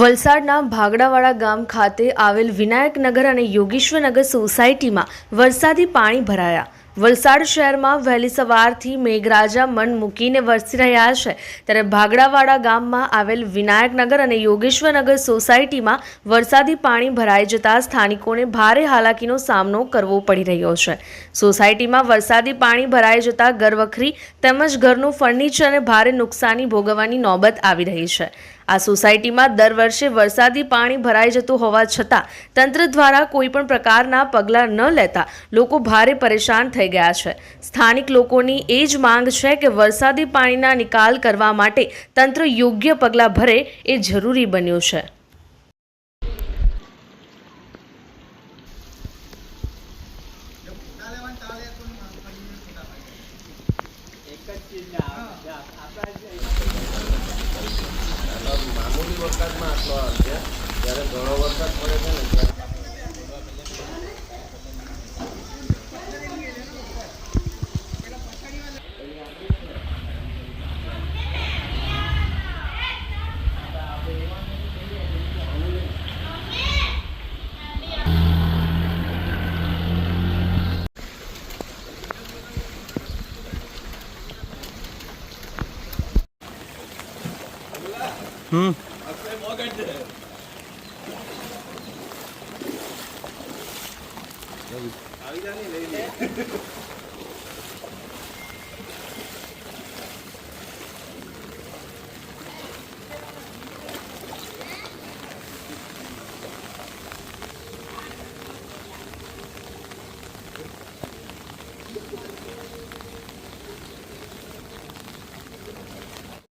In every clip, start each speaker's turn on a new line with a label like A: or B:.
A: વલસાડના ભાગડાવાડા ગામ ખાતે આવેલ વિનાયકનગર અને યોગેશ્વરનગર સોસાયટીમાં વરસાદી પાણી ભરાયા. વલસાડ શહેરમાં વહેલી સવારથી મેઘરાજા મન મૂકીને વરસી રહ્યા છે. ત્યારે ભાગડાવાડા ગામમાં આવેલ વિનાયકનગર અને યોગેશ્વરનગર સોસાયટીમાં વરસાદી પાણી ભરાઈ જતા સ્થાનિકોને ભારે હાલાકીનો સામનો કરવો પડી રહ્યો છે. સોસાયટીમાં વરસાદી પાણી ભરાઈ જતા ઘરવખરી તેમજ ઘરનું ફર્નિચર અને ભારે નુકસાની ભોગવવાની નોબત આવી રહી છે. આ સોસાયટીમાં દર વર્ષે વરસાદી પાણી ભરાઈ જતું હોવા છતાં તંત્ર દ્વારા કોઈ પણ પ્રકારના પગલાં ન લેતા લોકો ભારે પરેશાન થઈ ગયા છે. સ્થાનિક લોકોની એ જ માંગ છે કે વરસાદી પાણીના નિકાલ કરવા માટે તંત્ર યોગ્ય પગલાં ભરે એ જરૂરી બન્યું છે.
B: મામૂલી વરસાદમાં આટલો આવે છે જ્યારે ઘણો વરસાદ પડે છે ને ત્યારે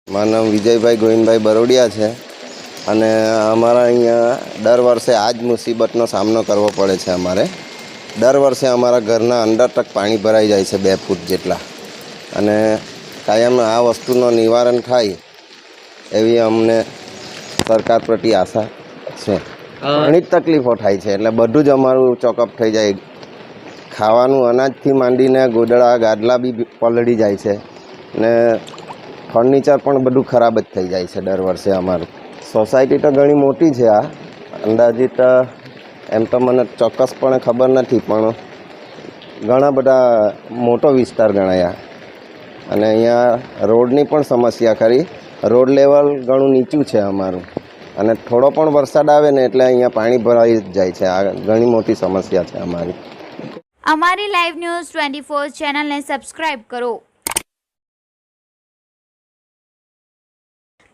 B: મારું નામ વિજયભાઈ ગોવિંદભાઈ બરોડિયા છે. અને અમારા અહીંયા દર વર્ષે આ જ મુસીબતનો સામનો કરવો પડે છે અમારે. દર વર્ષે અમારા ઘરના અંદર તક પાણી ભરાઈ જાય છે બે ફૂટ જેટલા. અને કાયમ આ વસ્તુનો નિવારણ થાય એવી અમને સરકાર પ્રત્યે આશા છે. ઘણી જ તકલીફો થાય છે એટલે બધું જ અમારું ચોકઅપ થઈ જાય. ખાવાનું અનાજથી માંડીને ગોદડા ગાદલા બી પલળી જાય છે. ને ફર્નિચર પણ બધું ખરાબ જ થઈ જાય છે દર વર્ષે અમારું. સોસાયટી તો ઘણી મોટી છે આ. અંદાજિત એમ તો મને ચોક્કસપણે ખબર નથી, પણ ઘણા બધા મોટો વિસ્તાર ગણાયા. અને અહીંયા રોડની પણ સમસ્યા ખરી. રોડ લેવલ ઘણું નીચું છે અમારું. અને થોડો પણ વરસાદ આવે ને એટલે અહીંયા પાણી ભરાઈ જાય છે. આ ઘણી મોટી સમસ્યા છે અમારી.
C: અમારી લાઈવ ન્યૂઝ ટ્વેન્ટી ફોર ચેનલને સબસ્ક્રાઈબ કરો.